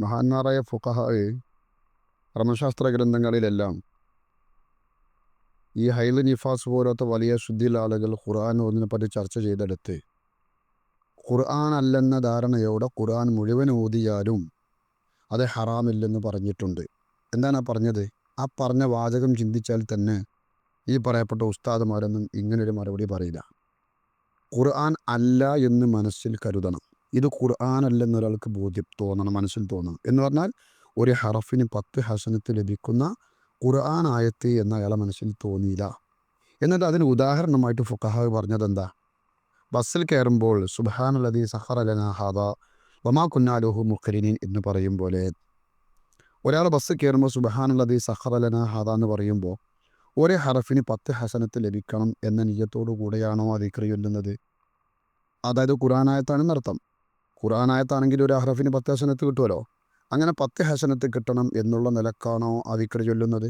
മഹാന്മാരായ ഫുഖഹ ക്രമശാസ്ത്ര ഗ്രന്ഥങ്ങളിലെല്ലാം ഈ ഹൈദ് നിഫാസ് പോലത്തെ വലിയ ശുദ്ധിലാളുകൾ ഖുർആൻ ഓതിനെ പറ്റി ചർച്ച ചെയ്തെടുത്ത് ഖുർആൻ അല്ലെന്ന ധാരണയോടെ ഖുർആൻ മുഴുവൻ ഓതിയാലും അത് ഹറാമില്ലെന്ന് പറഞ്ഞിട്ടുണ്ട്. എന്താണ് പറഞ്ഞത്? ആ പറഞ്ഞ വാചകം ചിന്തിച്ചാൽ തന്നെ ഈ പറയപ്പെട്ട ഉസ്താദുമാരൊന്നും ഇങ്ങനൊരു മറുപടി പറയില്ല. ഖുർആൻ അല്ല എന്ന് മനസ്സിൽ കരുതണം. ഇത് ഖുർആൻ അല്ലെന്ന് ഒരാൾക്ക് ബോധ്യം തോന്നണം മനസ്സിൽ തോന്നണം. എന്ന് പറഞ്ഞാൽ ഒരു ഹറഫിന് പത്ത് ഹസനത്ത് ലഭിക്കുന്ന ഖുർആൻ ആയത്ത് എന്ന് അയാളെ മനസ്സിൽ തോന്നിയില്ല. എന്നിട്ട് അതിന് ഉദാഹരണമായിട്ട് ഫുഖഹാവ് പറഞ്ഞത് എന്താ ബസ്സിൽ കയറുമ്പോൾ സുബാൻ അലദി സഹർ ഹാദ വമാ കുന്നാലുഹു മുഖരിനീൻ എന്ന് പറയും പോലെ. ഒരാൾ ബസ് കയറുമ്പോൾ സുബഹാൻ അലദി സഹർ എന്ന് പറയുമ്പോൾ ഒരേ ഹറഫിന് പത്ത് ഹസനത്ത് ലഭിക്കണം എന്ന നീയത്തോടു കൂടെയാണോ ആ ദിക്ര ചൊല്ലുന്നത്? അതായത് ഖുറാനായത്താണെന്ന് അർത്ഥം ഖുറാനായത്താണെങ്കിൽ ഒരു അഹ്റഫിന് പത്ത് ഹസനത്ത് കിട്ടുമല്ലോ അങ്ങനെ പത്ത് ഹസനത്ത് കിട്ടണം എന്നുള്ള നിലക്കാണോ ആ ദിക്ര ചൊല്ലുന്നത്?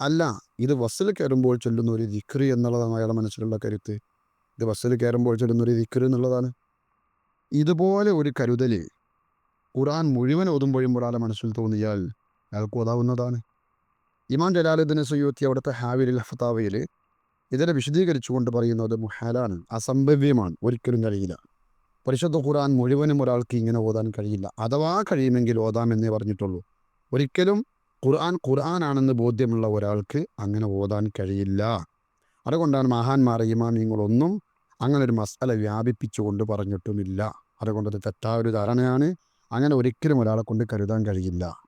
അല്ല ഇത് ബസ്സിൽ കയറുമ്പോൾ ചൊല്ലുന്ന ഒരു ദിക്രി എന്നുള്ളതാണ് അയാളുടെ മനസ്സിലുള്ള കരുത്ത്. ഇത് ബസ്സിൽ കയറുമ്പോൾ ചൊല്ലുന്ന ഒരു ദിക്രി എന്നുള്ളതാണ്. ഇതുപോലെ ഒരു കരുതൽ ഖുറാൻ മുഴുവൻ ഓതുമ്പോഴും ഒരാളെ മനസ്സിൽ തോന്നിയാൽ അയാൾക്ക് ഓതാവുന്നതാണ്. ഇമാം ജലാലുദ്ദീൻ സയ്യൂത്തി അവിടുത്തെ ഹാവിൽ ഫത്താവയിൽ ഇതിനെ വിശദീകരിച്ചുകൊണ്ട് പറയുന്നത് മുഹാലാണ് അസംഭവ്യമാണ് ഒരിക്കലും കഴിയില്ല പരിശുദ്ധ ഖുർആൻ മുഴുവനും ഒരാൾക്ക് ഇങ്ങനെ ഓതാൻ കഴിയില്ല. അഥവാ കഴിയുമെങ്കിൽ ഓതാമെന്നേ പറഞ്ഞിട്ടുള്ളൂ. ഒരിക്കലും ഖുർആൻ ഖുർആനാണെന്ന് ബോധ്യമുള്ള ഒരാൾക്ക് അങ്ങനെ ഓതാൻ കഴിയില്ല. അതുകൊണ്ടാണ് മഹാന്മാർ ഇമാമിങ്ങളൊന്നും അങ്ങനെ ഒരു മസാല വ്യാപിപ്പിച്ചുകൊണ്ട് പറഞ്ഞിട്ടുമില്ല. അതുകൊണ്ടത് അത് തെറ്റായ ഒരു ധാരണയാണ്. അങ്ങനെ ഒരിക്കലും ഒരാളെ കൊണ്ട് കരുതാൻ കഴിയില്ല.